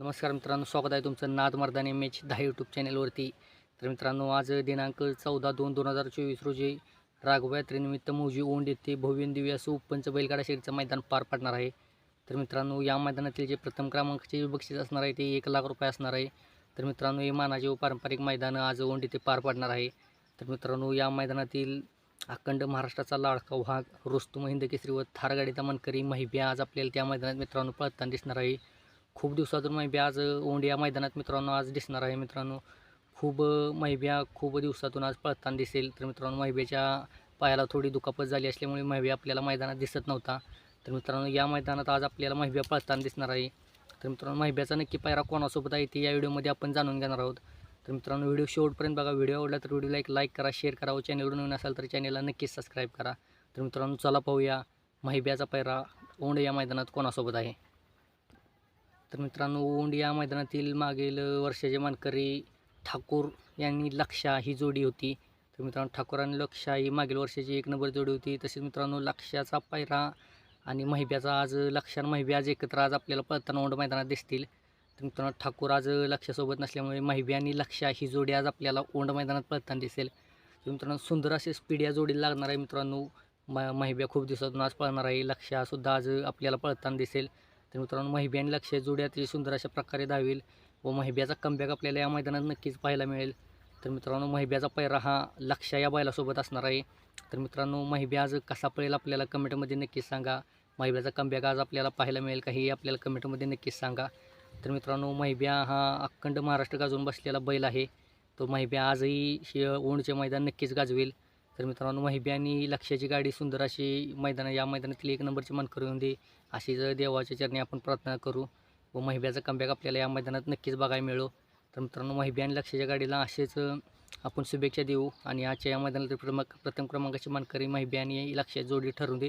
नमस्कार मित्रांनो स्वागत आहे तुमचं नाद मर्दानी मॅच दहा यूट्यूब चॅनलवरती तर मित्रांनो आज दिनांक चौदा दोन दोन हजार चोवीस रोजी राघव यात्रेनिमित्त मौजी ओंड येथे भव्य दिव्य असं उपपंच बैलगाडा शर्यतीचं मैदान पार पडणार आहे. तर मित्रांनो या मैदानातील जे प्रथम क्रमांकाचे बक्षीस असणार आहे ते एक लाख रुपये असणार आहे. तर मित्रांनो हे मानाचे व पारंपरिक मैदान आज ओंड येथे पार पडणार आहे. तर मित्रांनो या मैदानातील अखंड महाराष्ट्राचा लाडका वाघ रुस्तुम हिंद केसरी व थारगाडीचा मनकरी महिब्या आज आपल्याला त्या मैदानात मित्रांनो पळताना दिसणार आहे. खूप दिवसातून महिब्या आज ओंड या मैदानात मित्रांनो आज दिसणार आहे मित्रांनो. खूप मैब्या खूप दिवसातून आज पळताना दिसेल. तर मित्रांनो मैब्याच्या पायाला थोडी दुखापत झाली असल्यामुळे महिब्या आपल्याला मैदानात दिसत नव्हता. तर मित्रांनो या मैदानात आज आपल्याला महिब्या पळताना दिसणार आहे. तर मित्रांनो महिब्याचा नक्की पायरा कोणासोबत आहे ते या व्हिडिओमध्ये आपण जाणून घेणार आहोत. तर मित्रांनो व्हिडिओ शेवटपर्यंत बघा. व्हिडिओ आवडला तर व्हिडिओला एक लाईक करा शेअर करा व चॅनलवर नवीन असाल तर चॅनलला नक्कीच सबस्क्राईब करा. तर मित्रांनो चला पाहूया महिब्याचा पायरा ओंड या मैदानात कोणासोबत आहे. तर मित्रांनो ओंड या मैदानातील मागील वर्षाचे मानकरी ठाकूर यांनी लक्षा ही जोडी होती. तर मित्रांनो ठाकूर आणि लक्षा ही मागील वर्षाची एक नंबर जोडी होती. तसेच मित्रांनो लक्षाचा पायरा आणि महिब्याचा आज लक्षा आणि आज एकत्र आज आपल्याला पळताना ओंड मैदानात दिसतील. तर मित्रांनो ठाकूर आज लक्षासोबत नसल्यामुळे महिब्या आणि लक्षा ही जोडी आज आपल्याला ओंड मैदानात पळताना दिसेल. तर मित्रांनो सुंदर असे स्पीड या जोडीला लागणार आहे मित्रांनो. म महिब्या खूप दिवसातून आज पळणार आहे. लक्षासुद्धा आज आपल्याला पळताना दिसेल. तर मित्रांनो महिब्या आणि लक्ष जोडी सुंदर अशा प्रकारे धावेल व महिब्याचा कमबॅक आपल्याला या मैदानात नक्कीच पाहायला मिळेल. तर मित्रांनो महिब्याचा पैरा हा लक्ष या बैलासोबत असणार आहे. तर मित्रांनो महिब्या आज कसा पळेल आपल्याला कमेंटमध्ये नक्कीच सांगा. महिब्याचा कमबॅक आज आपल्याला पाहायला मिळेल का हे आपल्याला कमेंटमध्ये नक्कीच सांगा. तर मित्रांनो महिब्या हा अखंड महाराष्ट्र गाजवून बसलेला बैल आहे. तो महिब्या आजही शि ओंडचे मैदान नक्कीच गाजवेल. तर मित्रांनो महिब्या आणि लक्षाची गाडी सुंदर अशी मैदान या मैदानातील एक नंबरची मान करून दे. अशीच देवाच्या चरणी आपण प्रार्थना करू व महिब्याचा कमबॅक आपल्याला या मैदानात नक्कीच बघायला मिळो. तर मित्रांनो महिब्या आणि लक्षाच्या गाडीला असेच आपण शुभेच्छा देऊ आणि आजच्या या मैदानातील प्रथम प्रथम क्रमांकाची मानकरी महिब्या आणि लक्षात जोडी ठरवून दे.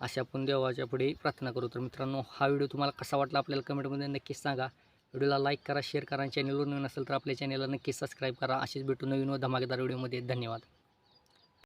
अशी आपण देवाच्या पुढे प्रार्थना करू. तर मित्रांनो हा व्हिडिओ तुम्हाला कसा वाटला आपल्याला कमेंटमध्ये नक्कीच सांगा. व्हिडिओला लाईक करा शेअर करा आणि चॅनलवर नवीन असेल तर आपल्या चॅनलला नक्कीच सबस्क्राईब करा. असेच भेटू नवीन व धमाकेदार व्हिडिओमध्ये. धन्यवाद.